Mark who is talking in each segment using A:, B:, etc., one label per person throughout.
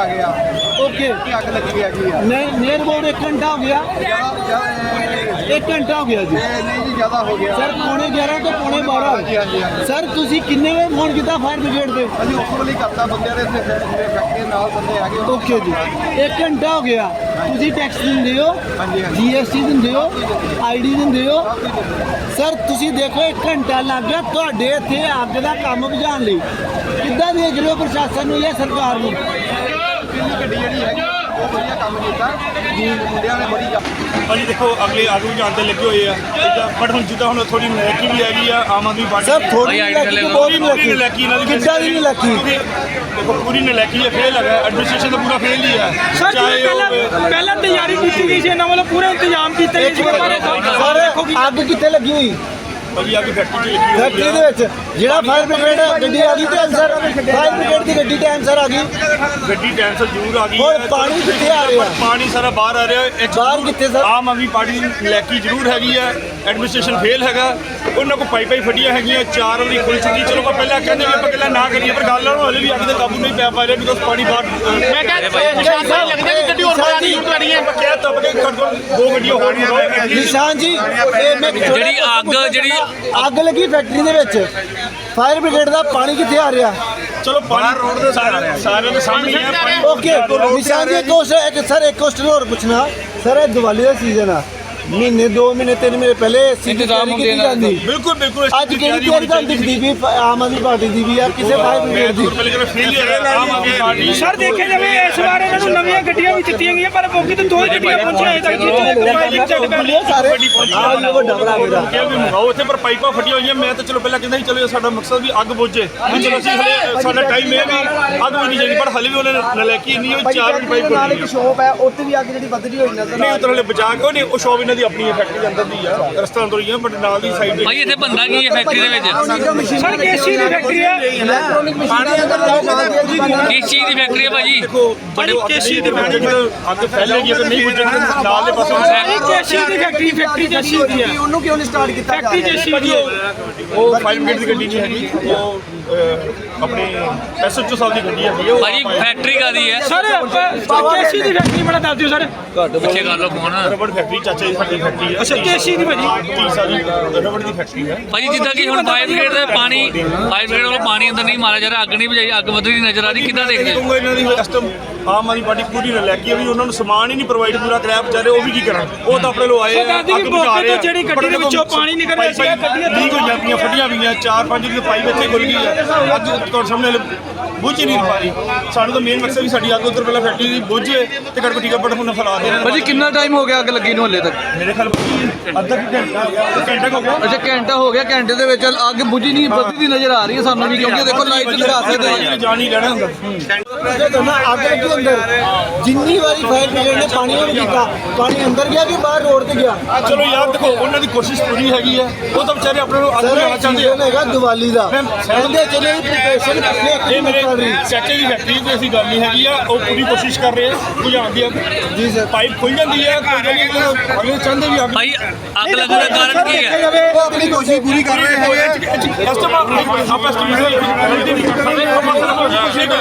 A: ਆ ਗਿਆ।
B: ਓਕੇ
A: ਕਿ ਅੱਗ ਲੱਗੀ ਹੈਗੀ ਆ।
B: ਨਹੀਂ ਨੀਅਰ ਅਬਾਊਟ 1 ਘੰਟਾ ਹੋ ਗਿਆ।
A: ਜ਼ਿਆਦਾ- ਜ਼ਿਆਦਾ-
B: 1 ਘੰਟਾ ਹੋ ਗਿਆ ਜੀ।
A: ਇਹ ਨਹੀਂ ਜੀ ਜ਼ਿਆਦਾ ਹੋ ਗਿਆ।
B: ਸਰ ਪੌਣੇ 11 ਤੋਂ ਪੌਣੇ 12
A: ਹਾਂਜੀ ਹਾਂਜੀ ਹਾਂਜੀ।
B: ਸਰ ਤੁਸੀਂ ਕਿੰਨੇ ਵਜੇ ਫੋਨ ਕੀਤਾ ਫਾਇਰ ਬ੍ਰਿਗੇਡ ਤੇ?
A: ਅਸੀਂ ਉਸ ਵੇਲੇ ਕਰਤਾ ਬੰਦਿਆਂ ਦੇ ਇੱਥੇ ਮੇਰੇ ਫੈਕਟਰੀ ਨਾਲ ਬੰਦੇ ਆ ਗਏ।
B: ਓਕੇ ਜੀ। 1 ਘੰਟਾ ਹੋ ਗਿਆ। ਤੁਸੀਂ ਟੈਕਸ ਦਿੰਦੇ ਹੋ
A: ਹਾਂਜੀ, ਹਾਂਜੀ।
B: ਜੀਐਸਟੀ ਦਿੰਦੇ ਹੋ ਆਈਡੀ ਦਿੰਦੇ। ਹੋ। ਸਰ ਤੁਸੀਂ ਦੇਖੋ 1 ਘੰਟਾ ਲੱਗ ਗਿਆ ਤੁਹਾਡੇ ਇੱਥੇ ਅੱਗ ਦਾ ਕੰਮ ਬੁਝਾਉਣ ਲਈ। ਕਿੱਦਾਂ ਦੇਖ ਰਹੇ ਹੋ ਪ੍ਰਸ਼ਾਸਨ ਨੂੰ ਜਾਂ ਸਰਕਾਰ ਨੂੰ?
A: ਕਿੰਨੀ ਗੱਡੀ ਜਿਹੜੀ ਹੈਗੀ ਉਹ ਵਧੀਆ ਕੰਮ ਕੀਤਾ। ਜੀ ਮੁੰਡਿਆਂ ਨੇ ਬੜੀ
C: ਭਾਜੀ ਦੇਖੋ ਅਗਲੇ ਆਗੂ ਜਾਣ ਤੇ ਲੱਗੇ ਹੋਏ ਆ। ਬਟ ਹੁਣ ਜਿੱਦਾਂ ਹੁਣ ਥੋੜੀ ਨਲਾਇਕੀ ਵੀ ਹੈਗੀ ਆ ਆਮ ਆਦਮੀ ਪਾਰਟੀ
B: ਸਰ ਥੋੜੀ ਲੱਗੀ
C: ਨਲਾਇਕੀ ਇਹਨਾਂ ਦੀ
B: ਕਿੱਦਾਂ ਦੀ ਨਹੀਂ ਲੱਗੀ
C: ਦੇਖੋ ਪੂਰੀ ਨਲਾਇਕੀ ਹੈ ਫੇਲ ਹੈਗਾ ਐਡਮਿਨਿਸਟ੍ਰੇਸ਼ਨ ਤਾਂ ਪੂਰਾ ਫੇਲ ਹੀ ਹੈ
D: ਸਰ
C: ਚਾਹੇ
D: ਜਿਵੇਂ
C: ਉਹ
D: ਪਹਿਲਾਂ ਪਹਿਲਾਂ ਤਿਆਰੀ ਕੀਤੀ ਗਈ ਸੀ ਇਹਨਾਂ ਵੱਲੋਂ ਪੂਰੇ ਇੰਤਜ਼ਾਮ ਕੀਤੇ ਗਏ ਸੀ। ਪਰ
B: ਅੱਗ ਕਿੱਥੇ ਲੱਗੀ ਹੋਈ?
C: ਭਾਜੀ ਆ ਕੇ ਫੈਕਟਰੀ ਚ ਲੱਗੀ ਹੋਈ
B: ਫੈਕਟਰੀ ਦੇ ਵਿੱਚ ਜਿਹੜਾ ਫਾਇਰ ਬ੍ਰਿਗੇਡ ਗੱਡੀ ਆ ਗਈ ਤੇ ਸਰ ਫਾਇਰ ਬ੍ਰਿਗੇਡ ਦੀ ਗੱਡੀ ਟਾਈਮ ਸਰ ਆ ਗਈ।
C: ਗੱਡੀ ਟਾਈਮ ਸਿਰ ਜ਼ਰੂਰ ਆ ਗਈ
B: ਹੋਰ
C: ਹੈ।
B: ਪਾਣੀ ਕਿੱਥੇ ਆ ਰਿਹਾ?
C: ਪਾਣੀ ਸਾਰਾ ਬਾਹਰ ਆ ਰਿਹਾ ਇੱਕ
B: ਬਾਹਰ ਕਿੱਥੇ ਸਰ?
C: ਆਮ ਆਦਮੀ ਪਾਰਟੀ ਦੀ ਨਲਾਇਕੀ ਜ਼ਰੂਰ ਹੈਗੀ ਹੈ। ਐਡਮਿਨਿਸਟ੍ਰੇਸ਼ਨ ਫੇਲ ਹੈਗਾ। ਉਹਨਾਂ ਕੋ ਪਾਈ ਪਾਈ ਫਟੀਆਂ ਹੈਗੀਆਂ ਚਾਰ ਵਾਰੀ ਖੁੱਲ ਚੁੱਕੀ ਚਲੋ ਆਪਾਂ ਪਹਿਲਾਂ ਕਹਿੰਦੇ ਵੀ ਆਪਾਂ ਪਹਿਲਾਂ ਨਾ ਕਰੀਏ ਪਰ ਗੱਲ ਨਾਲ ਹਲੇ ਵੀ ਅੱਗ ਦੇ ਕਾਬੂ ਨਹੀਂ ਪੈ ਪਾ ਰਿਹਾ ਬਿਕੋਜ਼ ਪਾਣੀ ਬਾਹਰ ਮੈਂ
B: ਲੱਗਦਾ ਕਿ ਗੱਡੀ ਹੋਰ ਬਣਾ ਰਹੀ
C: ਤਬ ਕੇ ਘੱਟ
B: ਨਿਸ਼ਾਨ ਜੀ ਇਹ ਮੈਂ
E: ਜਿਹੜੀ ਅੱਗ ਜਿਹੜੀ
B: ਅੱਗ ਲੱਗੀ ਫੈਕਟਰੀ ਦੇ ਵਿੱਚ। ਫਾਇਰ ਬ੍ਰਿਗੇਡ ਦਾ ਪਾਣੀ ਕਿੱਥੇ ਆ ਰਿਹਾ?
C: ਚਲੋ ਪਾਣੀ ਰੋਡ ਦੇ ਸਾਰੇ ਸਾਰਿਆਂ ਦੇ ਸਾਹਮਣੇ ਹੀ ਹੈ ਪਾਣੀ
B: ਓਕੇ ਨਿਸ਼ਾਨ ਜੀ ਇੱਕ ਇੱਕ ਸਰ ਇੱਕ ਕੁਐਸਚਨ ਹੋਰ ਪੁੱਛਣਾ। ਸਰ ਇਹ ਦੀਵਾਲੀ ਦਾ ਸੀਜ਼ਨ ਆ। ਮਹੀਨੇ 2 ਮਹੀਨੇ 3 ਮਹੀਨੇ ਪਹਿਲੇ ਇੰਤਜ਼ਾਮ ਹੁੰਦੇ ਜਾਂਦੀ।
C: ਬਿਲਕੁਲ ਬਿਲਕੁਲ
B: ਅੱਜ
C: ਦੀ
B: ਕਿਹੜੀ
C: ਤਿਆਰੀ
B: ਤਿਆਰੀ
C: ਚਾਹੀਦੀ
B: ਦਿਖਦੀ ਵੀ ਆਮ ਆਦਮੀ ਪਾਰਟੀ ਦੀ ਵੀ ਆ ਕਿਸੇ ਫਾਇਰ ਬ੍ਰਿਗੇਡ ਦੀ
C: ਹੈ
D: ਸਰ ਦੇਖਿਆ ਜਾਵੇ ਇਸ ਵਾਰ ਇਹਨਾਂ ਨੂੰ ਨਵੀਆਂ ਗੱਡੀਆਂ ਵੀ ਦਿੱਤੀਆਂ ਗਈਆਂ ਪਰ ਮੌਕੇ ਤੇ ਦੋ ਹੀ ਗੱਡੀਆਂ ਪਹੁੰਚੀਆਂ ਅਜੇ ਤੱਕ ਜਿੱਥੇ ਪਾਈਲਿੰਗ ਚੱਲ ਪਈ
B: ਸਾਰੇ। ਆਹ ਲੋ ਵੱਡਾ ਬਣਾ ਮੇਰਾ
C: ਕਿਹਾ ਵੀ ਮੰਗਾਓ ਇੱਥੇ ਪਰ ਪਾਈਪਾਂ ਫਟੀਆਂ ਹੋਈਆਂ ਮੈਂ ਤਾਂ ਚਲੋ ਪਹਿਲਾਂ ਕਹਿੰਦਾ ਸੀ ਚਲੋ ਸਾਡਾ ਮਕਸਦ ਵੀ ਅੱਗ ਬੁਝੇ। ਵੀ ਚਲੋ ਅਸੀਂ ਹਲੇ ਸਾਡਾ ਟਾਈਮ ਇਹ ਵੀ ਅੱਗ ਵੀ ਨਹੀਂ ਚਾਹੀਦੀ ਪਰ ਹਲੇ ਵੀ ਉਹਨੇ ਨਲਾਇਕੀ ਨਹੀਂ ਹੋਈ ਚਾਰ ਪਾਈਪ
A: ਨਾਲ ਇੱਕ ਸ਼ੋਪ ਹੈ ਉੱਥੇ ਵੀ ਅੱਗ ਜਿਹੜੀ ਵੱਧਦੀ ਹੋਈ ਨਜ਼ਰ
C: ਨਹੀਂ ਉਧਰ ਹਲੇ ਬਚਾ ਕੇ ਉਹ ਨਹੀਂ ਉਹ ਸ਼ੋਪ ਇਹਨਾਂ ਦੀ ਆਪਣੀ ਫੈਕਟਰੀ ਦੇ ਅੰਦਰ ਦੀ ਆ ਰਸਤਾ ਅੰਦਰ ਹੀ ਆ ਬਟ ਨਾਲ ਦੀ ਸਾਈਡ
E: ਭਾਈ ਇੱਥੇ ਬੰਦਾ ਕੀ ਹੈ ਫੈਕਟਰੀ ਦੇ ਵਿੱਚ
D: ਸਰ ਕੇਸੀ ਦੀ ਫੈਕਟਰੀ ਹੈ
A: ਇਲੈਕਟ੍ਰੋਨਿਕ ਮਸ਼ੀਨਾਂ
E: ਕਿਸ ਚੀਜ਼ ਦੀ ਫੈਕਟਰੀ ਹੈ ਭਾਜੀ
C: ਬੜੀ ਕੇਸੀ ਦੀ ਫੈਕਟਰੀ ਅੱਗ ਫੈਲੇਗੀ ਅਗਰ ਨਹੀਂ ਤਾਂ ਨਾਲ ਦੇ ਪਾਸੇ
D: ਇਹ ਕੇਸੀ ਦੀ ਫੈਕਟਰੀ ਫੈਕਟਰੀ ਜੇਸੀ ਦੀ ਹੈ
A: ਉਹਨੂੰ ਕਿਉਂ ਨਹੀਂ ਸਟਾਰਟ ਕੀਤਾ
D: ਫੈਕਟਰੀ ਜੇਸੀ ਦੀ ਹੈ
C: ਉਹ ਫਾਈਵ ਗੇਟ ਦੀ ਗੱਡੀ ਨਹੀਂ ਹੈਗੀ ਉਹ ਆਪਣੇ ਐਸਐਚਓ ਸਾਹਿਬ ਦੀ ਗੱਡੀ ਹੈਗੀ ਆ, ਉਹ
E: ਭਾਜੀ ਫੈਕਟਰੀ ਕਾਦੀ ਹੈ
D: ਸਰ ਕੇਸੀ ਦੀ ਫੈਕਟਰੀ ਬੜਾ ਦੱਸ ਦਿਓ ਸਰ
E: ਪਿੱਛੇ ਕਰ ਲਓ ਫੋਨ
C: ਰਬੜ ਫੈਕਟਰੀ ਚਾਚਾ ਜੀ ਫੈਕਟਰੀ ਹੈ
D: ਅੱਛਾ ਕੇਸੀ ਦੀ ਭਾਜੀ?
C: ਤੀਸਾ ਦੀ ਰਬੜ ਦੀ ਫੈਕਟਰੀ ਹੈ
E: ਭਾਜੀ ਜਿੱਦਾਂ ਕਿ ਹੁਣ ਫਾਇਰ ਬ੍ਰਿਗੇਡ ਦੇ ਪਾਣੀ ਫਾਇਰ ਬ੍ਰਿਗੇਡ ਵੱਲੋਂ ਪਾਣੀ ਅੰਦਰ ਨਹੀਂ ਮਾਰਿਆ ਜਾ ਰਿਹਾ ਅੱਗ ਨਹੀਂ ਬੁਝਾਈ ਅੱਗ ਵੱਧਦੀ ਨਜ਼ਰ ਆ ਰਹੀ ਕਿੱਦਾਂ ਦੇਖਦੇ ਹੋ?
C: ਕਹੂੰਗਾ ਇਹਨਾਂ ਦੀ ਸਿਸਟਮ ਆਮ ਆਦਮੀ ਪਾਰਟੀ ਪੂਰੀ ਨਾ ਲੈ ਕੇ ਵੀ ਉਹਨਾਂ ਨੂੰ ਸਮਾਨ ਹੀ ਨਹੀਂ ਪ੍ਰੋਵਾਈਡ ਪੂਰਾ ਕਰਾਇਆ ਵਿਚਾਰੇ ਉਹ ਵੀ ਕੀ ਕਰਨ ਉਹ ਤਾਂ ਆਪਣੇ ਲੋ ਆਏ
D: ਵੀ
C: ਅੱਗ ਬੁਝਾ ਰਹੇ
D: ਤੋਂ ਜਿਹੜੀ ਗੱਡੀ ਦੇ ਵਿੱਚੋਂ ਪਾਣੀ ਨਿਕਲ ਰਿਹਾ ਸੀਗਾ, ਗੱਡੀਆਂ
C: ਲੀਕ ਹੋਈਆਂ ਪਈਆਂ ਫਟੀਆਂ ਪਈਆਂ ਚਾਰ ਪੰਜ ਦੀ ਪਾਈਪ ਇੱਥੇ ਖੁੱਲ ਗਈ ਹੈ ਅੱਗ ਤੁਹਾਡੇ ਸਾਹਮਣੇ ਬੁਝ ਹੀ ਨਹੀਂ ਪਾ ਰਹੀ ਸਾਨੂੰ ਤਾਂ ਮੇਨ ਮਕਸਦ ਵੀ ਸਾਡੀ ਅੱਗ ਉੱਧਰ ਪਹਿਲਾਂ ਫੈਕਟਰੀ ਦੀ ਬੁਝੇ ਤੇ ਗੜਬੜੀ ਗੱਬੜ ਹੁਣ ਫੈਲਾ ਦੇ
F: ਭਾਜੀ ਕਿੰਨਾ ਟਾਈਮ ਹੋ ਗਿਆ ਅੱਗ ਲੱਗੀ ਨੂੰ ਹੱਲੇ ਤੱਕ?
C: ਮੇਰੇ ਖਿਆਲ ਅੱਧਾ ਘੰਟਾ ਘੰਟਾ ਕੁ ਹੋ ਗਿਆ।
F: ਅੱਛਾ ਘੰਟਾ ਹੋ ਗਿਆ ਘੰਟੇ ਦੇ ਵਿੱਚ ਅੱਗ ਬੁਝੀ ਨਹੀਂ ਵੱਧਦੀ ਦੀ ਨਜ਼ਰ ਆ ਰਹੀ ਹੈ ਸਾਨੂੰ ਵੀ ਕਿਉਂਕਿ ਦੇਖੋ ਲਾਈਟ ਲਗਾ ਸਕਦੇ ਹਾਂ।
C: ਜਾਣ ਹੀ ਲੈਣਾ ਹੁੰਦਾ
B: ਅੱਗ ਲੱਗੀ ਅੰਦਰ ਜਿੰਨੀ ਵਾਰੀ ਫਾਇਰ ਬ੍ਰਿਗੇਡ ਨੇ ਪਾਣੀ ਨਹੀਂ ਕੀਤਾ ਪਾਣੀ ਅੰਦਰ ਗਿਆ ਕਿ ਬਾਹਰ ਰੋਡ ਤੇ ਗਿਆ
C: ਚਲੋ ਯਾਰ ਦੇਖੋ ਉਹਨਾਂ ਦੀ ਕੋਸ਼ਿਸ਼ ਪੂਰੀ ਹੈਗੀ ਹੈ ਉਹ ਤਾਂ ਵਿਚਾਰੇ ਆਪਣੇ ਨੂੰ ਅੱਗ
B: ਇਹ
C: ਚਾਹੁੰਦੇ ਆ
B: ਹੈਗਾ ਦੀਵਾਲੀ ਦਾ ਕਹਿੰਦੇ ਚਲੇ ਪ੍ਰੀਪਰੇਸ਼ਨ
C: ਇਹ
B: ਦਿਨ
C: ਮੇਰੇ ਚਾਚੇ ਦੀ ਫੈਕਟਰੀ ਤੇ ਅਸੀਂ ਗੱਲ ਨਹੀਂ ਹੈਗੀ ਆ ਉਹ ਪੂਰੀ ਕੋਸ਼ਿਸ਼ ਕਰ ਰਹੇ ਆ ਬੁਝਾਉਣ ਦੀ
B: ਜੀ ਸਰ
C: ਪਾਈਪ ਖੁੱਲ ਜਾਂਦੀ ਹੈ ਕੋਈ ਗੱਲ ਨਹੀਂ ਅਗਲੇ ਚਾਹੁੰਦੇ ਵੀ ਅੱਗ
E: ਭਾਈ ਅੱਗ ਲੱਗਣ ਦਾ ਕਾਰਨ ਕੀ ਹੈ
B: ਉਹ ਆਪਣੀ ਕੋਸ਼ਿਸ਼ ਪੂਰੀ ਕਰ ਰਹੇ ਹੈਗੇ
C: ਕਸਟਮਰ ਆਪਾਂ ਕਰ ਸਕਦੇ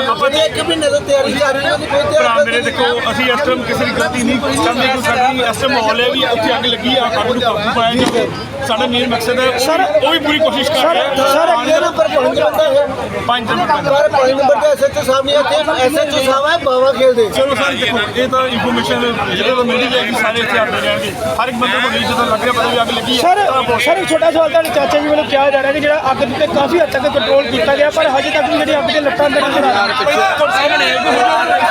C: ਆਪਾਂ ਕਰ
B: ਇੱਕ ਮਹੀਨੇ ਤੋਂ ਤਿਆਰੀ ਜਾ ਰਹੀ ਹੈ
C: ਭਰਾ
B: ਤਿਆਰੀ
C: ਮੇਰੇ ਦੇਖੋ ਅਸੀਂ ਇਸ ਟਾਈਮ ਕਿਸੇ ਦੀ ਗਲਤੀ ਨਹੀਂ ਚਾਹੁੰਦੇ ਕਿ ਸਾਡੀ ਇਸ ਟਾਈਮ ਮਾਹੌਲ ਹੈ ਵੀ ਉੱਥੇ ਅੱਗ ਲੱਗੀ ਆ ਅੱਗ ਨੂੰ ਕਾਬੂ ਪਾਇਆ ਜਾਵੇ। ਸਾਡਾ ਮੇਨ ਮਕਸਦ ਹੈ ਸਰ ਉਹ ਵੀ ਪੂਰੀ ਕੋਸ਼ਿਸ਼ ਕਰ ਰਹੇ। ਆ
B: ਸਰ ਅਗਲੇ ਨੰਬਰ ਪੰਜ ਬੰਦਾ ਹੈ।
C: ਪੰਜ ਨੰਬਰ
B: ਪਰ ਪੰਜ ਨੰਬਰ ਤੇ ਐਸਐਚਓ ਸਾਹਿਬ ਨਹੀਂ ਇੱਥੇ ਐਸਐਚਓ ਸਾਹਿਬ ਹੈ ਬਾਵਾ ਖੇਲਦੇ।
C: ਚਲੋ ਸਰ ਦੇਖੋ ਇਹ ਤਾਂ ਇਨਫੋਰਮੇਸ਼ਨ ਜਿਹੜੇ ਤੋਂ ਮਿਲਦੀ ਜਾਏਗੀ ਸਾਰੇ ਇੱਥੇ ਆਉਂਦੇ ਰਹਿਣਗੇ ਹਰ ਇੱਕ ਬੰਦੇ ਨੂੰ ਨਹੀਂ ਜਦੋਂ ਲੱਗ ਰਿਹਾ ਪਤਾ ਵੀ ਅੱਗ ਲੱਗੀ ਹੈ
D: ਸਰ
C: ਤਾਂ ਬਹੁਤ-
D: ਸਰ ਇੱਕ ਛੋਟਾ ਸਵਾਲ ਤੁਹਾਡੇ ਚਾਚਾ ਜੀ ਵੱਲੋਂ ਕਿਹਾ ਜਾ ਰਿਹਾ ਕਿ ਜਿਹੜਾ ਅੱਗ ਤੇ ਕਾਫੀ ਹੱਦ ਤੱਕ ਕੰਟਰੋਲ ਕੀਤਾ ਗਿਆ ਪਰ ਹਜੇ ਤੱਕ ਵੀ ਜਿਹੜੀ ਅੱਗ ਦੇ ਲੱਟਾਂ ਅੰਦਰ ਨਜ਼ਰ ਆ ਰਹੀਆਂ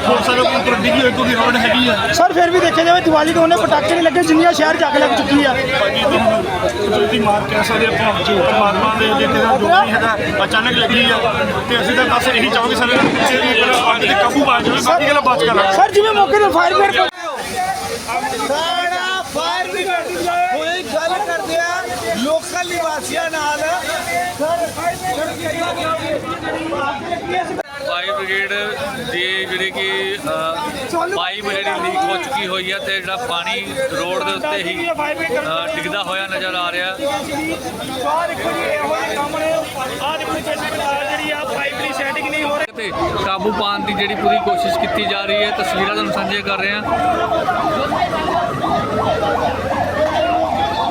C: ਹੋਰ ਸਾਰੇ ਉੱਪਰ ਡਿੱਗੀ ਹੋਈ ਕੋਈ ਰੋਡ ਹੈਗੀ ਆ
D: ਸਰ ਫਿਰ ਵੀ ਦੇਖਿਆ ਜਾਵੇ ਦੀਵਾਲੀ ਤੋਂ ਉਹਨੇ ਪਟਾਕੇ ਨਹੀਂ ਲੱਗੇ ਜਿੰਨੀਆਂ ਸ਼ਹਿਰ 'ਚ ਅੱਗ ਲੱਗ ਚੁੱਕੀ ਆ
C: ਭਾਜੀ ਤੁਹਾਨੂੰ ਜਲਦੀ ਮਾਰ ਕਹਿ ਸਕਦੇ ਆਪਾਂ ਪਰਮਾਤਮਾ ਦੇ ਦੇ ਕੇ ਜੋ ਨਹੀਂ ਹੈਗਾ ਅਚਾਨਕ ਲੱਗੀ ਆ ਤੇ ਅਸੀਂ ਤਾਂ ਬਸ ਇਹੀ ਚਾਹਾਂਗੇ ਸਾਰੇ ਪਿੱਛੇ ਵੀ ਜਿਹੜਾ ਅੱਗ ਤੇ ਕਾਬੂ ਪਾ ਜਾਵੇ ਬਾਕੀ ਗੱਲਾਂ ਬਾਅਦ ਕਰਾਂਗੇ
D: ਸਰ ਜਿਵੇਂ ਮੌਕੇ ਤੇ ਫਾਇਰ ਬ੍ਰਿਗੇਡ
B: ਸਾਡਾ ਫਾਇਰ ਬ੍ਰਿਗੇਡ ਕੋਈ ਗੱਲ ਕਰਦੇ ਆ ਲੋਕਲ ਨਿਵਾਸੀਆਂ ਨਾਲ
E: ਫਾਇਰ ਬ੍ਰਿਗੇਡ ਦੀ ਜਿਹੜੀ ਕਿ ਪਾਈਪ ਜਿਹੜੀ ਲੀਕ ਹੋ ਚੁੱਕੀ ਹੋਈ ਹੈ ਤੇ ਜਿਹੜਾ ਪਾਣੀ ਰੋਡ ਦੇ ਉੱਤੇ ਹੀ ਡਿੱਗਦਾ ਹੋਇਆ ਨਜ਼ਰ ਆ ਰਿਹਾ। ਤੇ ਕਾਬੂ ਪਾਉਣ ਦੀ ਜਿਹੜੀ ਪੂਰੀ ਕੋਸ਼ਿਸ਼ ਕੀਤੀ ਜਾ ਰਹੀ ਹੈ, ਤਸਵੀਰਾਂ ਤੁਹਾਨੂੰ ਸਾਂਝੀਆਂ ਕਰ ਰਹੇ ਹਾਂ।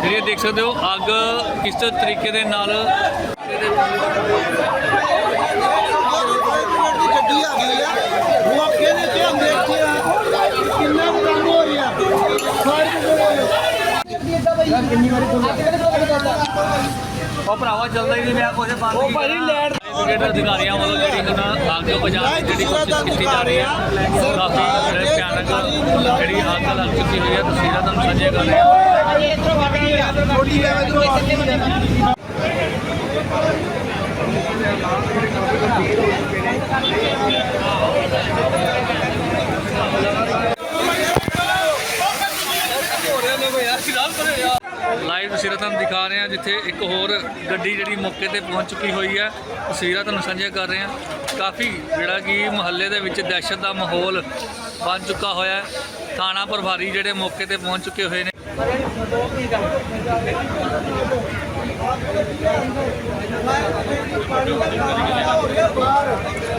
E: ਜਿਹੜੀ ਇਹ ਦੇਖ ਸਕਦੇ ਹੋ, ਅੱਗ ਕਿਸ ਤਰੀਕੇ ਦੇ ਨਾਲ
B: ਦੀ ਗੱਡੀ ਆ ਗਈ ਆ ਮੌਕੇ ਦੇ ਤੇ ਹਮ ਦੇਖੇ ਆ ਕਿੰਨਾ ਕੁ ਕੰਮ ਹੋ ਰਿਹਾ
E: ਉਹ ਭਰਾਵਾ ਚੱਲਦਾ ਹੀ ਨਹੀਂ ਪਿਆ ਕੁਝ ਬੰਦ ਉਹ ਭਾਈ ਲੈਟ ਜਿਹੜੇ ਅਧਿਕਾਰੀਆਂ ਵੱਲੋਂ ਜਿਹੜੀ ਹੁਣ ਅੱਗ ਬੁਝਾਉਣ ਦੀ ਜਿਹੜੀ ਕੋਸ਼ਿਸ਼ ਕੀਤੀ ਜਾ ਰਹੀ ਹੈ ਕਾਫੀ ਜਿਹੜੇ ਭਿਆਨਕ ਜਿਹੜੀ ਅੱਗ ਲੱਗ ਚੁੱਕੀ ਹੋਈ ਹੈ ਤਸਵੀਰਾਂ ਤੁਹਾਨੂੰ ਸਾਂਝੀਆਂ ਕਰ ਰਹੇ ਹਾਂ ਲਾਈਵ ਤਸਵੀਰਾਂ ਤੁਹਾਨੂੰ ਦਿਖਾ ਰਹੇ ਹਾਂ, ਜਿੱਥੇ ਇੱਕ ਹੋਰ ਗੱਡੀ ਜਿਹੜੀ ਮੌਕੇ ਤੇ ਪਹੁੰਚ ਚੁੱਕੀ ਹੋਈ ਹੈ। ਤਸਵੀਰਾਂ ਤੁਹਾਨੂੰ ਸਾਂਝੀਆਂ ਕਰ ਰਹੇ ਹਾਂ। ਕਾਫੀ ਜਿਹੜਾ ਕਿ ਮੁਹੱਲੇ ਦੇ ਵਿੱਚ ਦਹਿਸ਼ਤ ਦਾ ਮਾਹੌਲ ਬਣ ਚੁੱਕਾ ਹੋਇਆ ਹੈ। ਥਾਣਾ ਪ੍ਰਭਾਰੀ ਜਿਹੜੇ ਮੌਕੇ ਤੇ ਪਹੁੰਚ ਚੁੱਕੇ ਹੋਏ ਨੇ।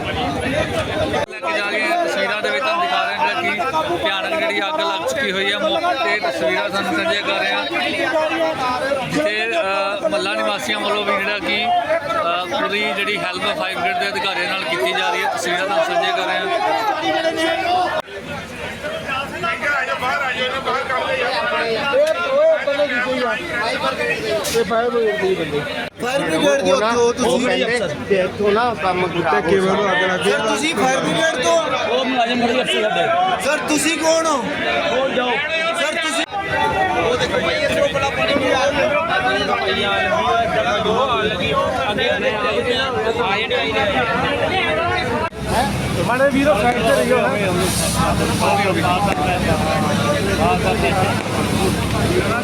E: ਲੈ ਕੇ ਜਾ ਰਹੇ ਹਾਂ ਤਸਵੀਰਾਂ ਦੇ ਵਿੱਚ ਤੁਹਾਨੂੰ ਦਿਖਾ ਰਹੇ ਹਾਂ ਕਿ ਭਿਆਨਕ ਜਿਹੜੀ ਅੱਗ ਲੱਗ ਚੁੱਕੀ ਹੋਈ ਹੈ ਮੌਕੇ ਤੇ ਤਸਵੀਰਾਂ ਤੁਹਾਨੂੰ ਸਾਂਝੀਆਂ ਕਰ ਰਹੇ ਹਾਂ ਜਿੱਥੇ ਮੱਲਾ ਨਿਵਾਸੀਆਂ ਵੱਲੋਂ ਵੀ ਜਿਹੜਾ ਕਿ ਪੂਰੀ ਜਿਹੜੀ ਹੈਲਪ ਫਾਈਵ ਗ੍ਰੇਡ ਦੇ ਅਧਿਕਾਰੀਆਂ ਨਾਲ ਕੀਤੀ ਜਾ ਰਹੀ ਹੈ ਤਸਵੀਰਾਂ ਤੁਹਾਨੂੰ ਸਾਂਝੀਆਂ ਕਰ ਰਹੇ ਹਾਂ
B: ਫਾਇਰ ਬ੍ਰਿਗੇਡ ਦੇ ਉੱਤੇ ਤੁਸੀਂ
A: ਇੱਥੋਂ ਨਾ ਕੰਮ ਕੀਤਾ ਕਿਵੇਂ ਨੂੰ ਅੱਗ ਲੱਗੀ
B: ਸਰ ਤੁਸੀਂ ਫਾਇਰ ਬ੍ਰਿਗੇਡ ਤੋਂ
E: ਉਹ ਮੁਲਾਜ਼ਮ ਖੜੀ ਅਫਸਰ ਸਾਡੇ।
B: ਸਰ ਤੁਸੀਂ ਕੌਣ ਹੋ? ਹੋਰ ਜਾਓ। ਸਰ ਤੁਸੀਂ ਉਹ ਦੇਖੋ ਭਾਈ ਇਧਰੋਂ ਬੜਾ ਪਾਣੀ ਵੀ ਆ
D: ਮਾੜੇ ਵੀਰੋ ਸਾਈਡ ਤੇ ਰਹੀਓ। ਨਾ